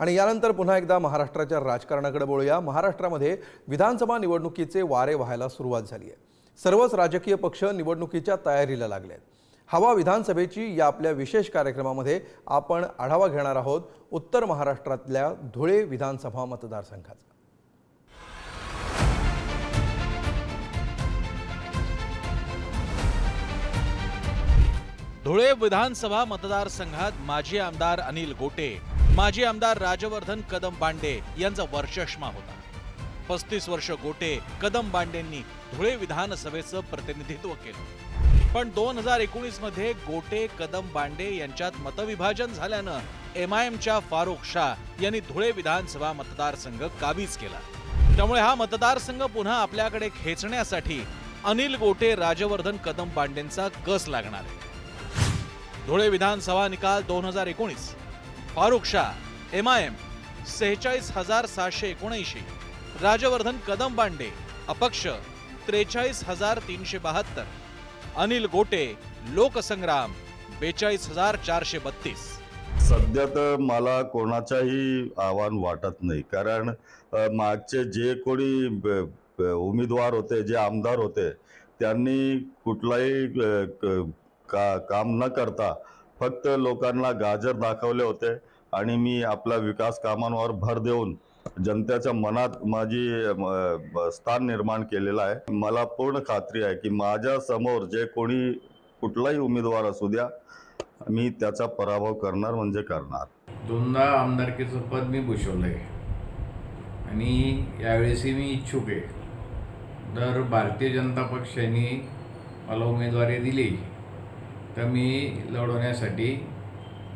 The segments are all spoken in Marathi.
आणि यानंतर पुन्हा एकदा महाराष्ट्राच्या राजकारणाकडे बोलूया महाराष्ट्रामध्ये विधानसभा निवडणुकीचे वारे व्हायला सुरुवात झाली आहे. सर्वच राजकीय पक्ष निवडणुकीच्या तयारीला लागले आहेत. हवा विधानसभेची या आपल्या विशेष कार्यक्रमामध्ये आपण आढावा घेणार आहोत उत्तर महाराष्ट्रातल्या धुळे विधानसभा मतदारसंघाचा. धुळे विधानसभा मतदारसंघात माजी आमदार अनिल गोटे माजी आमदार राजवर्धन कदम बांडे यांचा वर्चष्मा होता. पस्तीस वर्ष गोटे कदम बांडेंनी धुळे विधानसभेचं प्रतिनिधित्व केलं. पण दोन हजार एकोणीसमध्ये गोटे कदम बांडे यांच्यात मतविभाजन झाल्यानं एम आय एमच्या फारुख शाह यांनी धुळे विधानसभा मतदारसंघ काबीज केला. त्यामुळे हा मतदारसंघ पुन्हा आपल्याकडे खेचण्यासाठी अनिल गोटे राजवर्धन कदम बांडेंचा कस लागणार आहे? धुळे विधानसभा निकाल दोन हजार एकोणीस. Farooq Shah M I M सेहेचाळीस हजार सहाशे एकोणऐंशी राजवर्धन कदम बांडे अपक्ष त्रेचाळीस हजार तीनशे बहात्तर अनिल गोटे लोकसंग्राम बेचाळीस हजार चारशे बत्तीस. सध्या तर मला कोणाचाही आव्हान वाटत नाही. कारण मागचे जे कोणी ब- ब- उमेदवार होते जे आमदार होते त्यांनी कुठलाही अ, क- का काम न करता फक्त लोकांना गाजर दाखवले होते आणि मी आपला विकास कामांवर भर देऊन जनतेच्या मनात माझी स्थान निर्माण केलेलं आहे. मला पूर्ण खात्री आहे की माझ्यासमोर जे कोणी कुठलाही उमेदवार असू द्या मी त्याचा पराभव करणार म्हणजे करणार. दोनदा आमदारकीचं पद मी भूषवलं आहे आणि यावेळेसही मी इच्छुक आहे. जर भारतीय जनता पक्षाने मला उमेदवारी दिली. तर मी लढवण्यासाठी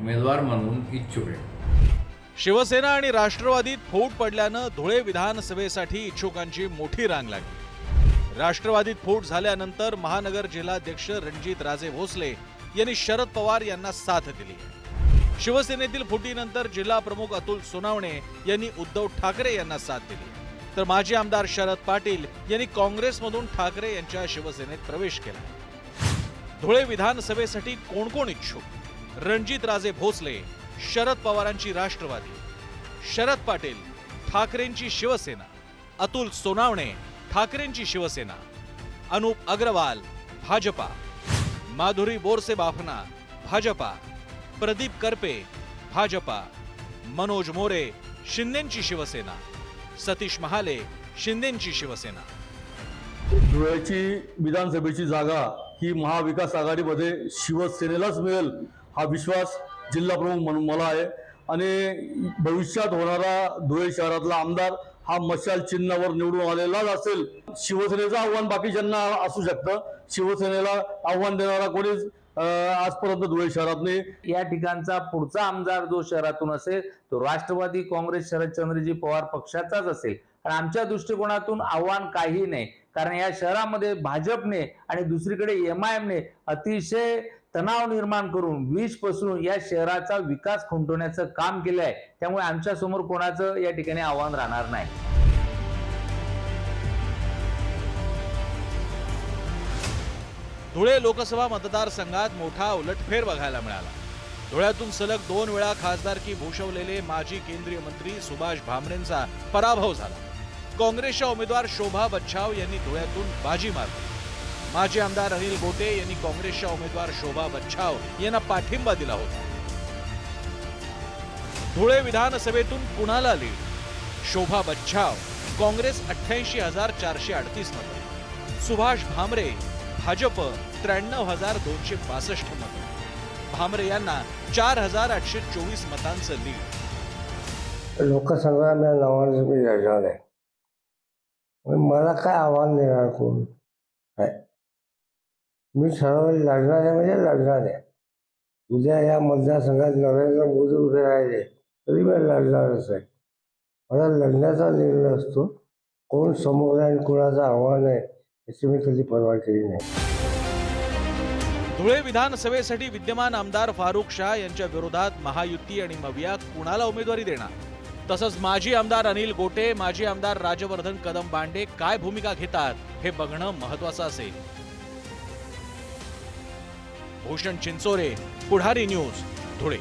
उमेदवार म्हणून इच्छुक आहे. शिवसेना आणि राष्ट्रवादीत फूट पडल्यानं धुळे विधानसभेसाठी इच्छुकांची मोठी रांग लागली. राष्ट्रवादीत फूट झाल्यानंतर महानगर जिल्हाध्यक्ष रणजित राजे भोसले यांनी शरद पवार यांना साथ दिली. शिवसेनेतील फुटीनंतर जिल्हा प्रमुख अतुल सोनावणे यांनी उद्धव ठाकरे यांना साथ दिली. तर माजी आमदार शरद पाटील यांनी काँग्रेसमधून ठाकरे यांच्या शिवसेनेत प्रवेश केला. धुळे विधानसभेसाठी कोण कोण इच्छुक? रणजित राजे भोसले शरद पवारांची राष्ट्रवादी. शरद पाटील ठाकरेंची शिवसेना. अतुल सोनावणे ठाकरेंची शिवसेना. अनुप अग्रवाल भाजपा. माधुरी बोरसे बाफना भाजपा. प्रदीप करपे भाजपा. मनोज मोरे शिंदेची शिवसेना. सतीश महाले शिंदेची शिवसेना. धुळ्याची विधानसभेची जागा ही महाविकास आघाडीमध्ये शिवसेनेलाच मिळेल हा विश्वास जिल्हाप्रमुख म्हणून मला आहे. आणि भविष्यात होणारा धुळे शहरातला आमदार हा मशाल चिन्हावर निवडून आलेलाच असेल. शिवसेनेचं आव्हान बाकीच्यांना असू शकतं शिवसेनेला आव्हान देणारा कोणीच आजपर्यंत धुळे शहरात नाही. या ठिकाणचा पुढचा आमदार जो शहरातून असेल तो राष्ट्रवादी काँग्रेस शरदचंद्रजी पवार पक्षाचाच असेल. आणि आमच्या दृष्टिकोनातून आव्हान काही नाही. कारण या शहरामध्ये भाजपने आणि दुसरीकडे एम आय एमने अतिशय तणाव निर्माण करून वीज पसरून या शहराचा विकास खुंटवण्याचं काम केलं आहे त्यामुळे आमच्यासमोर कोणाचं या ठिकाणी आव्हान राहणार नाही. धुळे लोकसभा मतदारसंघात मोठा उलटफेर बघायला मिळाला. धुळ्यातून सलग दोन वेळा खासदारकी भूषवलेले माजी केंद्रीय मंत्री सुभाष भामरेंचा पराभव झाला. काँग्रेसच्या उमेदवार शोभा बच्छाव यांनी धुळ्यातून बाजी मारली. माजी आमदार अनिल गोटे यांनी काँग्रेसच्या उमेदवार शोभा बच्छाव यांना पाठिंबा दिला होता. धुळे विधानसभेतून कुणाला लीड शोभा बच्छाव काँग्रेस अठ्ठ्याऐंशी हजार चारशे अडतीस मतं. सुभाष भामरे भाजप त्र्याण्णव हजार दोनशे बासष्ट मतं. भामरे यांना चार हजार आठशे चोवीस मतांचं लीड लोकसंग्राम या नावाने मी आहे मला काय आव्हान देणार कोण? काय? मी सर्व लढणार आहे म्हणजे लढणार आहे. उद्या या मतदारसंघात नरेंद्र मोदी उभे राहिले तरी मी लढणारच आहे. मला लढण्याचा निर्णय असतो. कोण समोर आहे आणि कोणाचं आव्हान आहे याची मी कधी पर्वा केली नाही. धुळे विधानसभेसाठी विद्यमान आमदार फारुख शाह यांच्या विरोधात महायुती आणि मविया कुणाला उमेदवारी देणार? तसंच माजी आमदार अनिल गोटे माजी आमदार राजवर्धन कदम बांडे काय भूमिका घेतात हे बघणं महत्वाचं असेल. भूषण चिंचोरे पुढारी न्यूज धुळे.